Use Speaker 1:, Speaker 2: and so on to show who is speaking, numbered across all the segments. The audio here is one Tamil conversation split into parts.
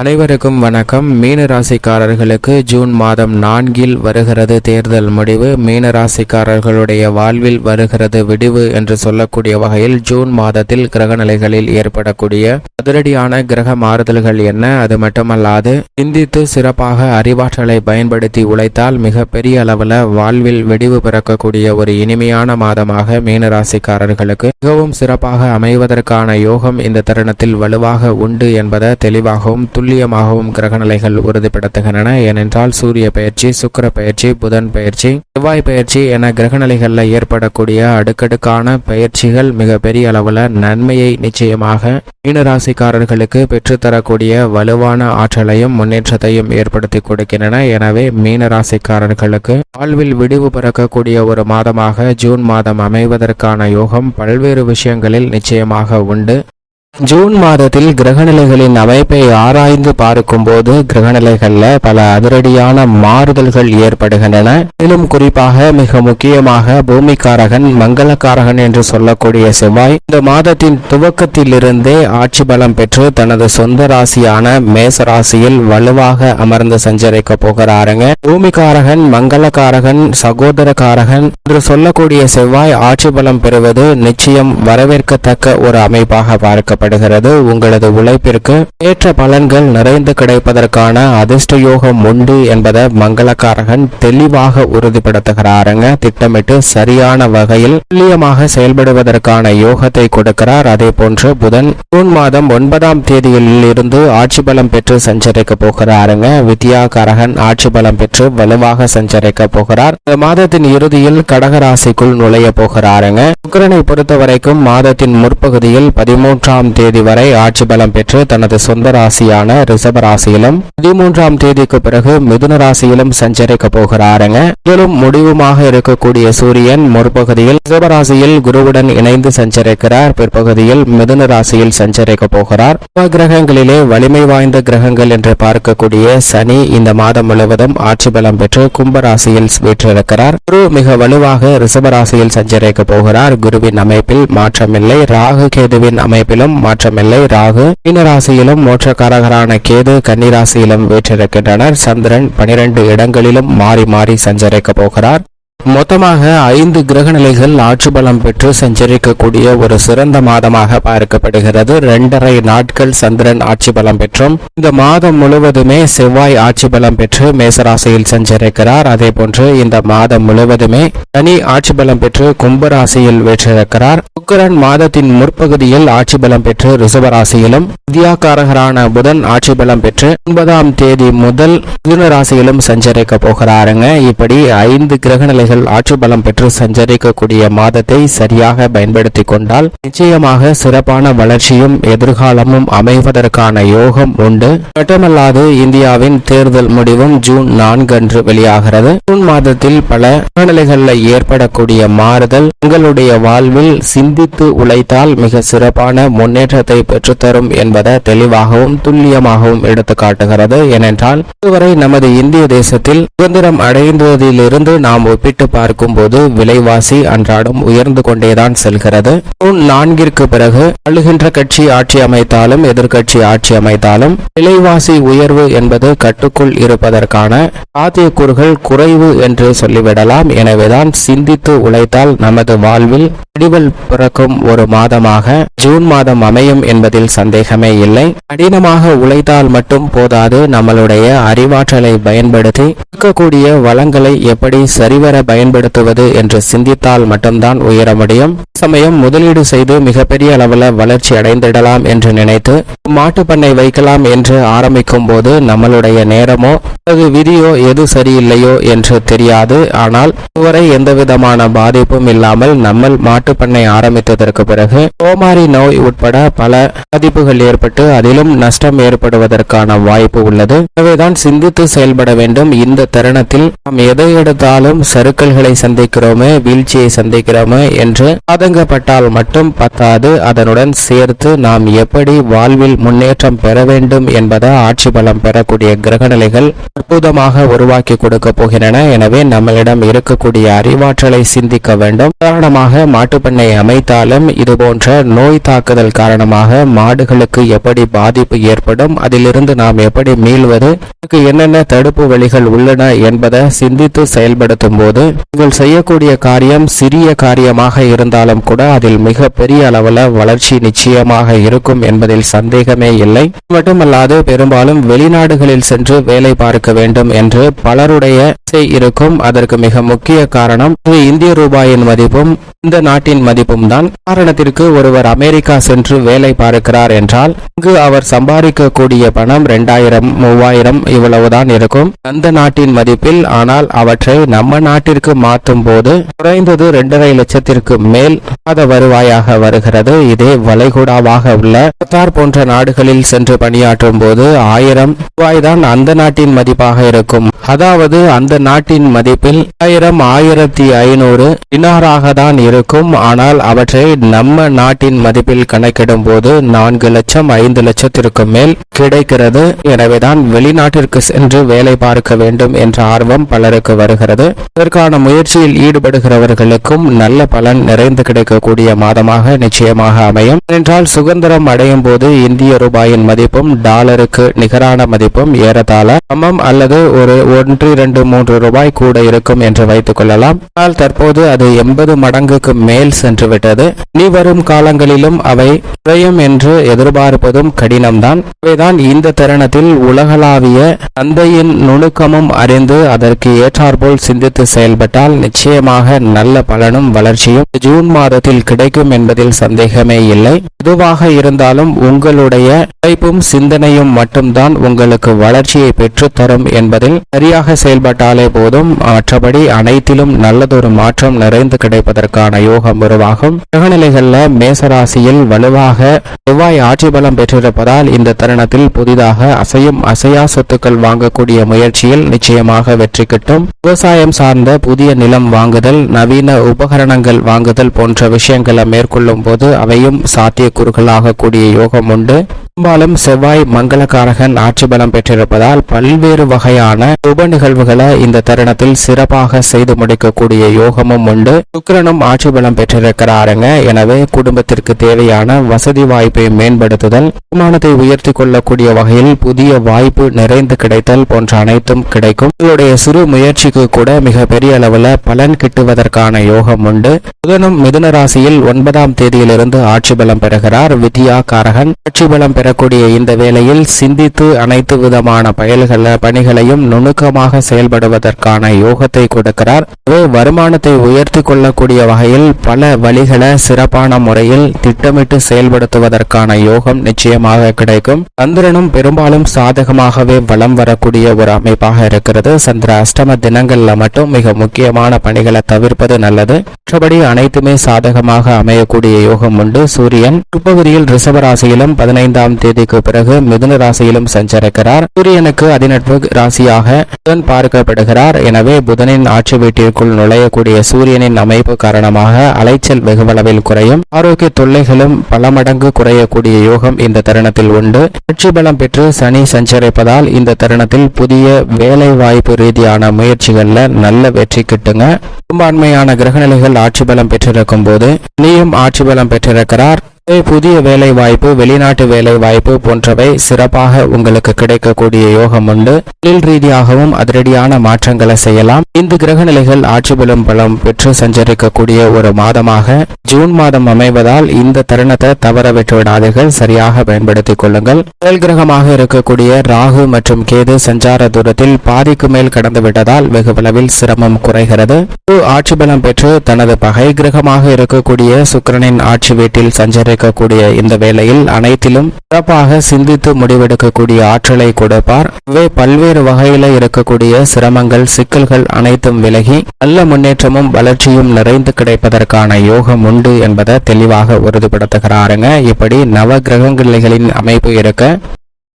Speaker 1: அனைவருக்கும் வணக்கம். மீனராசிக்காரர்களுக்கு ஜூன் மாதம் நான்கில் வருகிறது தேர்தல் முடிவு. மீனராசிக்காரர்களுடைய வாழ்வில் வருகிறது விடிவு என்று சொல்லக்கூடிய வகையில் ஜூன் மாதத்தில் கிரகநிலைகளில் ஏற்படக்கூடிய அதிரடியான கிரக மாறுதல்கள் என்ன? அது மட்டுமல்லாது சிந்தித்து சிறப்பாக அறிவாற்றலை பயன்படுத்தி உழைத்தால் மிக பெரிய அளவில் வாழ்வில் வெடிவு பிறக்கக்கூடிய ஒரு இனிமையான மாதமாக மீனராசிக்காரர்களுக்கு மிகவும் சிறப்பாக அமைவதற்கான யோகம் இந்த தருணத்தில் வலுவாக உண்டு என்பதை தெளிவாகவும் துல்லியமாகவும் கிரகநிலைகள் உறுதிப்படுத்துகின்றன. ஏனென்றால் சூரிய பயிற்சி சுக்கிர பயிற்சி புதன் பயிற்சி செவ்வாய் பயிற்சி என கிரகநிலைகளில் ஏற்படக்கூடிய அடுக்கடுக்கான பயிற்சிகள் மிக பெரிய அளவில் நன்மையை நிச்சயமாக மீனராசிக்காரர்களுக்கு பெற்றுத்தரக்கூடிய வலுவான ஆற்றலையும் முன்னேற்றத்தையும் ஏற்படுத்தி கொடுக்கின்றன. எனவே மீனராசிக்காரர்களுக்கு வாழ்வில் விடிவு பிறக்கக்கூடிய ஒரு மாதமாக ஜூன் மாதம் அமைவதற்கான யோகம் பல்வேறு விஷயங்களில் நிச்சயமாக உண்டு. ஜூன் மாதத்தில் கிரகநிலைகளின் அமைப்பை ஆராய்ந்து பார்க்கும்போது கிரகநிலைகளில் பல அதிரடியான மாறுதல்கள் ஏற்படுகின்றன. மேலும் குறிப்பாக மிக முக்கியமாக பூமிக்காரகன் மங்களக்காரகன் என்று சொல்லக்கூடிய செவ்வாய் இந்த மாதத்தின் துவக்கத்திலிருந்தே ஆட்சி பலம் பெற்று தனது சொந்த ராசியான மேச ராசியில் வலுவாக அமர்ந்து சஞ்சரிக்க போகிறாருங்க. பூமிக்காரகன் மங்களக்காரகன் சகோதரக்காரகன் என்று சொல்லக்கூடிய செவ்வாய் ஆட்சி பலம் பெறுவது நிச்சயம் வரவேற்கத்தக்க ஒரு அமைப்பாக பார்க்கப்படும் பார்க்கப்படுகிறது உங்களது உழைப்பிற்கு ஏற்ற பலன்கள் நிறைந்து கிடைப்பதற்கான அதிர்ஷ்ட யோகம் உண்டு என்பதை மங்களக்காரகன் தெளிவாக உறுதிப்படுத்துகிறாருங்க. திட்டமிட்டு சரியான வகையில் துல்லியமாக செயல்படுவதற்கான யோகத்தை கொடுக்கிறார். அதே போன்று புதன் ஜூன் மாதம் ஒன்பதாம் தேதியில் இருந்து ஆட்சி பலம் பெற்று சஞ்சரிக்க போகிறாருங்க. வித்யாகாரகன் ஆட்சி பலம் பெற்று வலுவாக சஞ்சரிக்க போகிறார். இந்த மாதத்தின் இறுதியில் கடகராசிக்குள் நுழைய போகிறாருங்க. சுக்கரனை பொறுத்த வரைக்கும் மாதத்தின் முற்பகுதியில் பதிமூன்றாம் தேதி வரை ஆட்சி பலம் பெற்று தனது சொந்த ராசியான ரிஷப ராசியிலும் பதிமூன்றாம் தேதிக்கு பிறகு மிதுன ராசியிலும் சஞ்சரிக்க போகிறாருங்க. மேலும் முடிவுமாக இருக்கக்கூடிய சூரியன் முற்பகுதியில் ரிஷப ராசியில் குருவுடன் இணைந்து சஞ்சரிக்கிறார். பிற்பகுதியில் மிதுன ராசியில் சஞ்சரிக்க போகிறார். கிரகங்களிலே வலிமை வாய்ந்த கிரகங்கள் என்று பார்க்கக்கூடிய சனி இந்த மாதம் முழுவதும் ஆட்சி பலம் பெற்று கும்ப ராசியில் வீற்றிருக்கிறார். குரு மிக வலுவாக ரிஷப ராசியில் சஞ்சரிக்க போகிறார். குருவின் அமைப்பில் மாற்றமில்லை. ராகு கேதுவின் அமைப்பிலும் மாற்றமில்லை. ராகு மீனராசியிலும் மோட்சக்காரகரான கேது கன்னிராசியிலும் வீற்றிருக்கின்றனர். சந்திரன் பனிரெண்டு இடங்களிலும் மாறி மாறி சஞ்சரிக்க போகிறார். மொத்தமாக ஐந்து கிரகநிலைகள் ஆட்சி பலம் பெற்று சஞ்சரிக்கக்கூடிய ஒரு சிறந்த மாதமாக பார்க்கப்படுகிறது. இரண்டரை நாட்கள் சந்திரன் ஆட்சி பலம் பெற்றும் இந்த மாதம் முழுவதுமே செவ்வாய் ஆட்சி பலம் பெற்று மேசராசியில் சஞ்சரிக்கிறார். அதே போன்று இந்த மாதம் முழுவதுமே சனி ஆட்சி பலம் பெற்று கும்பராசியில் வெற்றிருக்கிறார். சுக்கரன் மாதத்தின் முற்பகுதியில் ஆட்சி பலம் பெற்று ரிசவராசியிலும் வித்யாக்காரகரான புதன் ஆட்சி பலம் பெற்று ஒன்பதாம் தேதி முதல் மிதுன ராசியிலும் சஞ்சரிக்க போகிறாருங்க. இப்படி ஐந்து கிரகநிலைகள் ஆற்று பலம் பெற்று சஞ்சரிக்கக்கூடிய மாதத்தை சரியாக பயன்படுத்தி கொண்டால் நிச்சயமாக சிறப்பான வளர்ச்சியும் எதிர்காலமும் அமைவதற்கான யோகம் உண்டு. மட்டுமல்லாது இந்தியாவின் தேர்தல் முடிவும் ஜூன் நான்கு அன்று வெளியாகிறது. ஜூன் மாதத்தில் பல சூழ்நிலைகளில் ஏற்படக்கூடிய மாறுதல் உங்களுடைய வாழ்வில் சிந்தித்து உழைத்தால் மிக சிறப்பான முன்னேற்றத்தை பெற்றுத்தரும் என்பதை தெளிவாகவும் துல்லியமாகவும் எடுத்து காட்டுகிறது. ஏனென்றால் இதுவரை நமது இந்திய தேசத்தில் சுதந்திரம் அடைந்ததிலிருந்து நாம் ஒப்பிட்டு பார்க்கும்போது விலைவாசி அன்றாடம் உயர்ந்து கொண்டேதான் செல்கிறது. ஜூன் நான்கிற்கு பிறகு அழுகின்ற கட்சி ஆட்சி அமைத்தாலும் எதிர்க்கட்சி ஆட்சி அமைத்தாலும் விலைவாசி உயர்வு என்பது கட்டுக்குள் இருப்பதற்கான சாத்தியக்கூறுகள் குறைவு என்று சொல்லிவிடலாம். எனவேதான் சிந்தித்து உழைத்தால் நமது வாழ்வில் விடிவல் பிறக்கும் ஒரு மாதமாக ஜூன் மாதம் அமையும் என்பதில் சந்தேகமே இல்லை. கடினமாக உழைத்தால் மட்டும் போதாது. நம்மளுடைய அறிவாற்றலை பயன்படுத்தி இருக்கக்கூடிய வளங்களை எப்படி சரிவர பயன்படுத்துவது என்று சிந்தித்தால் மட்டும்தான் உயர முடியும். சமயம் முதலீடு செய்து மிகப்பெரிய அளவில் வளர்ச்சி அடைந்திடலாம் என்று நினைத்து மாட்டு பண்ணை வைக்கலாம் என்று ஆரம்பிக்கும் போது நம்மளுடைய நேரமோ அது விதியோ எது சரியில்லையோ என்று தெரியாது. ஆனால் இதுவரை எந்தவிதமான பாதிப்பும் இல்லாமல் நம்ம மாட்டு பண்ணை ஆரம்பித்ததற்கு பிறகு கோமாரி நோய் உட்பட பல பாதிப்புகள் ஏற்பட்டு அதிலும் நஷ்டம் ஏற்படுவதற்கான வாய்ப்பு உள்ளது. எனவேதான் சிந்தித்து செயல்பட வேண்டும். இந்த தருணத்தில் நாம் எதை எடுத்தாலும் சறுக்க சிக்கல்களை சந்திக்கிறோமே வீழ்ச்சியை சந்திக்கிறோமே என்று ஆதங்கப்பட்டால் மட்டும் பத்தாது. அதனுடன் சேர்த்து நாம் எப்படி வாழ்வில் முன்னேற்றம் பெற வேண்டும் என்பதை ஆட்சி பலம் பெறக்கூடிய கிரகநிலைகள் அற்புதமாக உருவாக்கி கொடுக்க போகின்றன. எனவே நம்மளிடம் இருக்கக்கூடிய அறிவாற்றலை சிந்திக்க வேண்டும். உதாரணமாக மாட்டுப்பண்ணை அமைத்தாலும் இது போன்ற நோய் தாக்குதல் காரணமாக மாடுகளுக்கு எப்படி பாதிப்பு ஏற்படும் அதிலிருந்து நாம் எப்படி மீள்வது என்னென்ன தடுப்பு வழிகள் உள்ளன என்பதை சிந்தித்து செயல்படுத்தும் போது நீங்கள் செய்யக்கூடிய காரியம் சிறிய காரியமாக இருந்தாலும் கூட அதில் மிக பெரிய அளவில் வளர்ச்சி நிச்சயமாக இருக்கும் என்பதில் சந்தேகமே இல்லை. மட்டுமல்லாது பெரும்பாலும் வெளிநாடுகளில் சென்று வேலை பார்க்க வேண்டும் என்று பலருடைய இருக்கும். அதற்கு மிக முக்கிய காரணம் இந்திய ரூபாயின் மதிப்பும் இந்த நாட்டின் மதிப்பும் தான் காரணத்திற்கு ஒருவர் அமெரிக்கா சென்று வேலை பார்க்கிறார் என்றால் இங்கு அவர் சம்பாதிக்கக்கூடிய பணம் இரண்டாயிரம் மூவாயிரம் இவ்வளவுதான் இருக்கும். அந்த நாட்டின் மதிப்பில் ஆனால் அவற்றை நம்ம நாட்டிற்கு மாற்றும் போது குறைந்தது இரண்டரை லட்சத்திற்கு மேல் மாத வருவாயாக வருகிறது. இதே வளைகுடாவாக உள்ள கத்தார் போன்ற நாடுகளில் சென்று பணியாற்றும் போது ஆயிரம் ரூபாய் தான் அந்த நாட்டின் மதிப்பாக இருக்கும். அதாவது அந்த நாட்டின் மதிப்பில் ஆயிரம் ஆயிரத்தி ஐநூறு டினாராக தான் இருக்கும். ஆனால் அவற்றை நம்ம நாட்டின் மதிப்பில் கணக்கிடும் போது நான்கு லட்சம் ஐந்து லட்சத்திற்கு மேல் கிடைக்கிறது. எனவேதான் வெளிநாட்டிற்கு சென்று வேலை பார்க்க வேண்டும் என்ற ஆர்வம் பலருக்கு வருகிறது. இதற்கான முயற்சியில் ஈடுபடுகிறவர்களுக்கும் நல்ல பலன் நிறைந்து கிடைக்கக்கூடிய மாதமாக நிச்சயமாக அமையும். என்றால் சுதந்திரம் அடையும் போது இந்திய ரூபாயின் மதிப்பும் டாலருக்கு நிகரான மதிப்பும் ஏறத்தாழ சமம் அல்லது ஒரு ஒன்று இரண்டு மூன்று ரூபாய் கூட இருக்கும் என்று வைத்துக் கொள்ளலாம். ஆனால் தற்போது அது எண்பது மடங்கு மடங்குக்கு மேல் சென்றுவிட்டது நீ வரும் காலங்களிலும் அவை குறையும் என்று எதிர்பார்ப்பதும் கடினம்தான். இவைதான் இந்த தருணத்தில் உலகளாவிய தந்தையின் நுணுக்கமும் அறிந்து அதற்கு ஏற்றாற்போல் சிந்தித்து செயல்பட்டால் நிச்சயமாக நல்ல பலனும் வளர்ச்சியும் ஜூன் மாதத்தில் கிடைக்கும் என்பதில் சந்தேகமே இல்லை. எதுவாக இருந்தாலும் உங்களுடைய உழைப்பும் சிந்தனையும் மட்டும்தான் உங்களுக்கு வளர்ச்சியை பெற்றுத்தரும் என்பதில் சரியாக செயல்பட்டாலே போதும். மற்றபடி அனைத்திலும் நல்லதொரு மாற்றம் நிறைந்து கிடைப்பதற்கான யோகம் உருவாகும். கிரகநிலைகள்ல மேசராசியில் வலுவாக செவ்வாய் ஆட்சி பலம் பெற்றிருப்பதால் இந்த தருணத்தில் புதிதாக அசையும் அசையா சொத்துக்கள் வாங்கக்கூடிய முயற்சியில் நிச்சயமாக வெற்றி கிட்டும். விவசாயம் சார்ந்த புதிய நிலம் வாங்குதல் நவீன உபகரணங்கள் வாங்குதல் போன்ற விஷயங்களை மேற்கொள்ளும் போது அவையும் சாத்தியக்கூறுகளாக கூடிய யோகம் உண்டு. பெரும்பாலும் செவ்வாய் மங்களகாரகன் ஆட்சி பலம் பெற்றிருப்பதால் பல்வேறு வகையான உப நிகழ்வுகளை இந்த தருணத்தில் சிறப்பாக செய்து முடிக்கக்கூடிய யோகமும் உண்டு. சுக்கிரனும் ஆட்சி பலம் பெற்றிருக்கிறாருங்க. எனவே குடும்பத்திற்கு தேவையான வசதி வாய்ப்பை மேம்படுத்துதல் வருமானத்தை உயர்த்தி கொள்ளக்கூடிய வகையில் புதிய வாய்ப்பு நிறைந்து கிடைத்தல் போன்ற அனைத்தும் கிடைக்கும். உங்களுடைய சிறு முயற்சிக்கு கூட மிக பெரிய அளவில் பலன் கிட்டுவதற்கான யோகம் உண்டு. புதனும் மிதுன ராசியில் ஒன்பதாம் தேதியிலிருந்து ஆட்சி பலம் பெறுகிறார். வித்யா காரகன் ஆட்சி பலம் பெறக்கூடிய இந்த வேளையில் சிந்தித்து அனைத்து விதமான பயல்கள பணிகளையும் நுணுக்கமாக செயல்படுவதற்கான யோகத்தை கொடுக்கிறார். வருமானத்தை உயர்த்தி கொள்ளக்கூடிய வகையில் பல வழிகளை சிறப்பான முறையில் திட்டமிட்டு செயல்படுத்துவதற்கான யோகம் நிச்சயமாக கிடைக்கும். சந்திரனும் பெரும்பாலும் சாதகமாகவே வலம் வரக்கூடிய ஒரு அமைப்பாக இருக்கிறது. சந்திர அஷ்டம தினங்கள்ல மட்டும் மிக முக்கியமான பணிகளை தவிர்ப்பது நல்லது. மற்றபடி அனைத்துமே சாதகமாக அமையக்கூடிய யோகம் உண்டு. சூரியன் பிற்பகுதியில் ரிஷபராசியிலும் பதினைந்தாம் தேதிக்கு பிறகு மிதுன ராசியிலும் சஞ்சரிக்கிறார். சூரியனுக்கு அதிநட்பு ராசியாக புதன் பார்க்கப்படுகிறார். எனவே புதனின் ஆட்சி வீட்டிற்குள் நுழையக்கூடிய சூரியனின் அமைப்பு காரணமாக அலைச்சல் வெகுவளவில் குறையும். ஆரோக்கிய தொல்லைகளும் பல மடங்கு குறையக்கூடிய யோகம் இந்த தருணத்தில் உண்டு. ஆட்சி பலம் பெற்று சனி சஞ்சரிப்பதால் இந்த தருணத்தில் புதிய வேலை வாய்ப்பு ரீதியான முயற்சிகள்ல நல்ல வெற்றி கிட்டுங்க. பெரும்பான்மையான கிரகநிலைகள் ஆட்சி பலம் பெற்றிருக்கும் போது நீயும் ஆட்சி பலம் பெற்றிருக்கிறார். புதிய வேலை வாய்ப்பு வெளிநாட்டு வேலை வாய்ப்பு போன்றவை சிறப்பாக உங்களுக்கு கிடைக்கக்கூடிய யோகம் உண்டு. தொழில் ரீதியாகவும் அதிரடியான மாற்றங்களை செய்யலாம். இந்த கிரக நிலைகள் ஆட்சி பலம் பலம் பெற்று சஞ்சரிக்கக்கூடிய ஒரு மாதமாக ஜூன் மாதம் அமைவதால் இந்த தருணத்தை தவற விட்டு விடாதீர்கள். சரியாக பயன்படுத்திக் கொள்ளுங்கள். செயல் கிரகமாக இருக்கக்கூடிய ராகு மற்றும் கேது சஞ்சார தூரத்தில் பாதிக்கு மேல் கடந்து விட்டதால் வெகு அளவில் சிரமம் குறைகிறது. ஆட்சி பலம் பெற்று தனது பகை கிரகமாக இருக்கக்கூடிய சுக்கிரனின் ஆட்சி வீட்டில் சஞ்சரிக்கக்கூடிய இந்த வேளையில் அனைத்திலும் சிறப்பாக சிந்தித்து முடிவெடுக்கக்கூடிய ஆற்றலை கொடுப்பார் இவை பல்வேறு வகையில இருக்கக்கூடிய சிரமங்கள் சிக்கல்கள் அனைத்தும் விலகி நல்ல முன்னேற்றமும் வளர்ச்சியும் நிறைந்து கிடைப்பதற்கான யோகம் உண்டு என்பதை தெளிவாக உறுதிப்படுத்துகிறாருங்க. இப்படி நவ கிரகங்களின் அமைப்பு இருக்க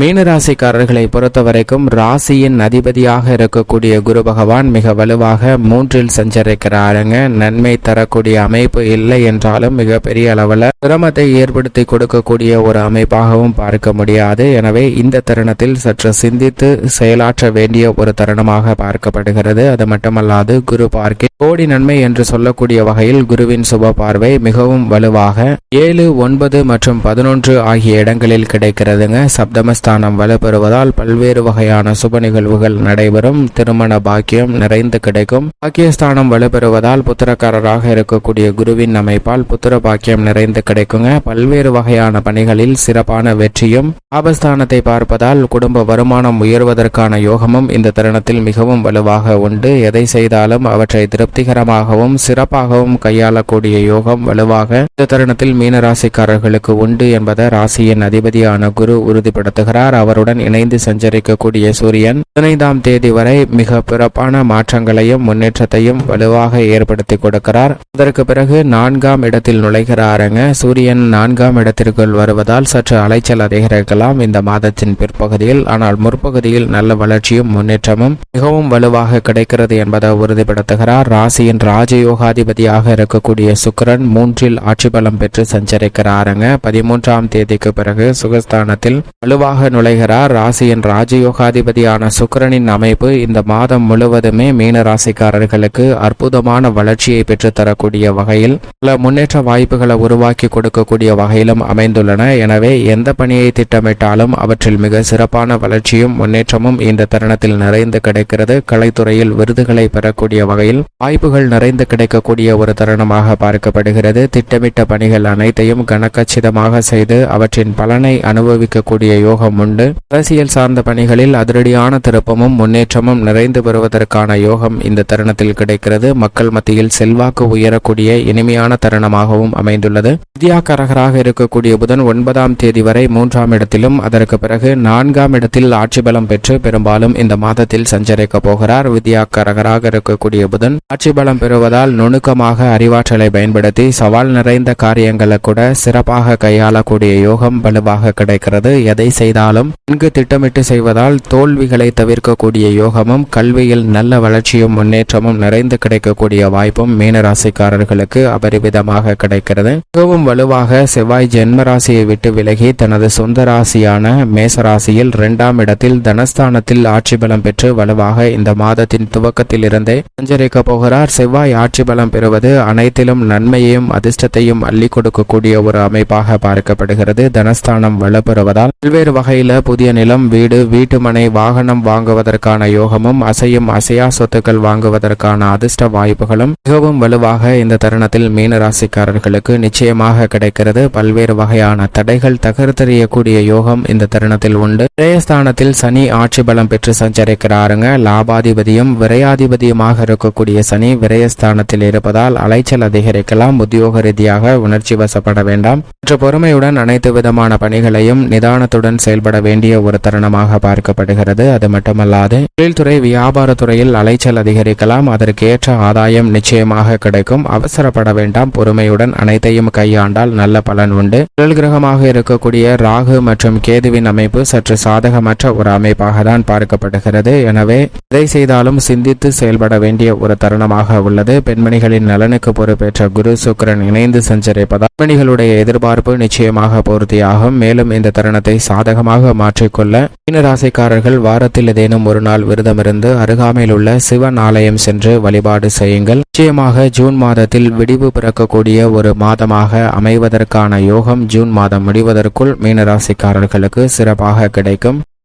Speaker 1: மீனராசிக்காரர்களை பொறுத்தவரைக்கும் ராசியின் அதிபதியாக இருக்கக்கூடிய குரு பகவான் மிக வலுவாக மூன்றில் சஞ்சரிக்கிறாருங்க. நன்மை தரக்கூடிய அமைப்பு இல்லை என்றாலும் மிகப்பெரிய அளவில் சிரமத்தை ஏற்படுத்தி கொடுக்கக்கூடிய ஒரு அமைப்பாகவும் பார்க்க முடியாது. எனவே இந்த தருணத்தில் சற்று சிந்தித்து செயலாற்ற வேண்டிய ஒரு தருணமாக பார்க்கப்படுகிறது. அது மட்டுமல்லாது குரு பார்க்கே கோடி நன்மை என்று சொல்லக்கூடிய வகையில் குருவின் சுப பார்வை மிகவும் வலுவாக ஏழு ஒன்பது மற்றும் பதினொன்று ஆகிய இடங்களில் கிடைக்கிறதுங்க. ஸ்தானம் வலுப்பெறுவதால் பல்வேறு வகையான சுப நிகழ்வுகள் நடைபெறும். திருமண பாக்கியம் நிறைந்து கிடைக்கும். பாக்கியஸ்தானம் வலுப்பெறுவதால் புத்திரக்காரராக இருக்கக்கூடிய குருவின் அமைப்பால் புத்திர பாக்கியம் நிறைந்து கிடைக்குங்க. பல்வேறு வகையான பணிகளில் சிறப்பான வெற்றியும் ஆபஸ்தானத்தை பார்ப்பதால் குடும்ப வருமானம் உயர்வதற்கான யோகமும் இந்த தருணத்தில் மிகவும் வலுவாக உண்டு. எதை செய்தாலும் அவற்றை திருப்திகரமாகவும் சிறப்பாகவும் கையாளக்கூடிய யோகம் வலுவாக இந்த தருணத்தில் மீனராசிக்காரர்களுக்கு உண்டு என்பதை ராசியின் அதிபதியான குரு உறுதிப்படுத்துகிறார். அவருடன் இணைந்து சஞ்சரிக்கக்கூடிய சூரியன் பதினைந்தாம் தேதி வரை மிக பிறப்பான மாற்றங்களையும் முன்னேற்றத்தையும் வலுவாக ஏற்படுத்தி கொடுக்கிறார். அதற்கு பிறகு நான்காம் இடத்தில் நுழைகிறாருங்க. சூரியன் நான்காம் இடத்திற்குள் வருவதால் சற்று அலைச்சல் அதிகரிக்கலாம் இந்த மாதத்தின் பிற்பகுதியில். ஆனால் முற்பகுதியில் நல்ல வளர்ச்சியும் முன்னேற்றமும் மிகவும் வலுவாக கிடைக்கிறது என்பதை உறுதிப்படுத்துகிறார். ராசியின் ராஜயோகாதிபதியாக இருக்கக்கூடிய சுக்கிரன் மூன்றில் ஆட்சி பலம் பெற்று சஞ்சரிக்கிறாருங்க. பதிமூன்றாம் தேதிக்கு பிறகு சுகஸ்தானத்தில் வலுவாக நுழைகிறார். ராசியின் ராஜயோகாதிபதியான சுக்கிரனின் அமைப்பு இந்த மாதம் முழுவதுமே மீன ராசிக்காரர்களுக்கு அற்புதமான வளர்ச்சியை பெற்றுத்தரக்கூடிய வகையில் பல முன்னேற்ற வாய்ப்புகளை உருவாக்கி கொடுக்கக்கூடிய வகையிலும் அமைந்துள்ளன. எனவே எந்த பணியை திட்டமிட்டாலும் அவற்றில் மிக சிறப்பான வளர்ச்சியும் முன்னேற்றமும் இந்த தருணத்தில் நிறைந்து கிடைக்கிறது. கலைத்துறையில் விருதுகளை பெறக்கூடிய வகையில் வாய்ப்புகள் நிறைந்து கிடைக்கக்கூடிய ஒரு தருணமாக பார்க்கப்படுகிறது. திட்டமிட்ட பணிகள் அனைத்தையும் கனக்கச்சிதமாக செய்து அவற்றின் பலனை அனுபவிக்கக்கூடிய யோகம் உண்டு. அரசியல் சார்ந்த பணிகளில் அதிரடியான திருப்பமும் முன்னேற்றமும் நிறைந்து பெறுவதற்கான யோகம் இந்த தருணத்தில் கிடைக்கிறது. மக்கள் மத்தியில் செல்வாக்கு உயரக்கூடிய இனிமையான தருணமாகவும் அமைந்துள்ளது. வித்யாகரகராக இருக்கக்கூடிய புதன் ஒன்பதாம் தேதி வரை மூன்றாம் இடத்திலும் அதற்கு பிறகு நான்காம் இடத்தில் ஆட்சி பலம் பெற்று பெரும்பாலும் இந்த மாதத்தில் சஞ்சரிக்க போகிறார். வித்யாகரகராக இருக்கக்கூடிய புதன் ஆட்சி பலம் பெறுவதால் நுணுக்கமாக அறிவாற்றலை பயன்படுத்தி சவால் நிறைந்த காரியங்களை கூட சிறப்பாக கையாளக்கூடிய யோகம் வலுவாக கிடைக்கிறது. எதை செய்தால் செய்தாலும் நன்கு திட்டமிட்டு செய்வதால் தோல்விகளை தவிர்க்கக்கூடிய யோகமும் கல்வியில் நல்ல வளர்ச்சியும் முன்னேற்றமும் நிறைந்து கிடைக்கக்கூடிய வாய்ப்பும் மீனராசிக்காரர்களுக்கு அபரிவிதமாக கிடைக்கிறது. மிகவும் வலுவாக செவ்வாய் ஜென்ம ராசியை விட்டு விலகி தனது சொந்த ராசியான மேசராசியில் இரண்டாம் இடத்தில் தனஸ்தானத்தில் ஆட்சி பலம் பெற்று வலுவாக இந்த மாதத்தின் துவக்கத்தில் இருந்தே சஞ்சரிக்க போகிறார். செவ்வாய் ஆட்சி பலம் பெறுவது அனைத்திலும் நன்மையையும் அதிர்ஷ்டத்தையும் அள்ளி கொடுக்கக்கூடிய ஒரு அமைப்பாக பார்க்கப்படுகிறது. தனஸ்தானம் வலுப்பெறுவதால் பல்வேறு வகையில் புதிய நிலம் வீடு வீட்டுமனை வாகனம் வாங்குவதற்கான யோகமும் அசையும் அசையா சொத்துக்கள் வாங்குவதற்கான அதிர்ஷ்ட வாய்ப்புகளும் மிகவும் வலுவாக இந்த தருணத்தில் மீனராசிக்காரர்களுக்கு நிச்சயமாக கிடைக்கிறது. பல்வேறு வகையான தடைகள் தகர்த்தெறியக்கூடிய யோகம் இந்த தருணத்தில் உண்டு. விரயஸ்தானத்தில் சனி ஆட்சி பலம் பெற்று சஞ்சரிக்கிறாருங்க. லாபாதிபதியும் விரையாதிபதியுமாக இருக்கக்கூடிய சனி விரயஸ்தானத்தில் இருப்பதால் அலைச்சல் அதிகரிக்கலாம். உத்தியோக ரீதியாக உணர்ச்சி வசப்பட வேண்டாம். மற்ற பொறுமையுடன் அனைத்து விதமான பணிகளையும் நிதானத்துடன் செயல்பட வேண்டிய ஒரு தருணமாக பார்க்கப்படுகிறது. அது மட்டுமல்லாது தொழில்துறை வியாபாரத்துறையில் அலைச்சல் அதிகரிக்கலாம். அதற்கேற்ற ஆதாயம் நிச்சயமாக கிடைக்கும். அவசரப்பட வேண்டாம். பொறுமையுடன் அனைத்தையும் கையாண்டால் நல்ல பலன் உண்டு. தொழில் கிரகமாக இருக்கக்கூடிய ராகு மற்றும் கேதுவின் அமைப்பு சற்று சாதகமற்ற ஒரு அமைப்பாக தான் பார்க்கப்படுகிறது. எனவே எதை செய்தாலும் சிந்தித்து செயல்பட வேண்டிய ஒரு தருணமாக உள்ளது. பெண்மணிகளின் நலனுக்கு பொறுப்பேற்ற குரு சுக்கிரன் இணைந்து சஞ்சரிப்பதால் பெண்மணிகளுடைய எதிர்பார்ப்பு நிச்சயமாக பூர்த்தியாகும். மேலும் இந்த தருணத்தை சாதகம் சாதகமாக மாற்றிக்கொள்ள மீனராசிக்காரர்கள் வாரத்தில் ஏதேனும் ஒரு நாள் விரதமிருந்து அருகாமையில் உள்ள சிவன் ஆலயம் சென்று வழிபாடு செய்யுங்கள். நிச்சயமாக ஜூன் மாதத்தில் விடிவு பிறக்கக்கூடிய ஒரு மாதமாக அமைவதற்கான யோகம் ஜூன் மாதம் முடிவதற்குள் மீனராசிக்காரர்களுக்கு சிறப்பாக கிடைக்கும்.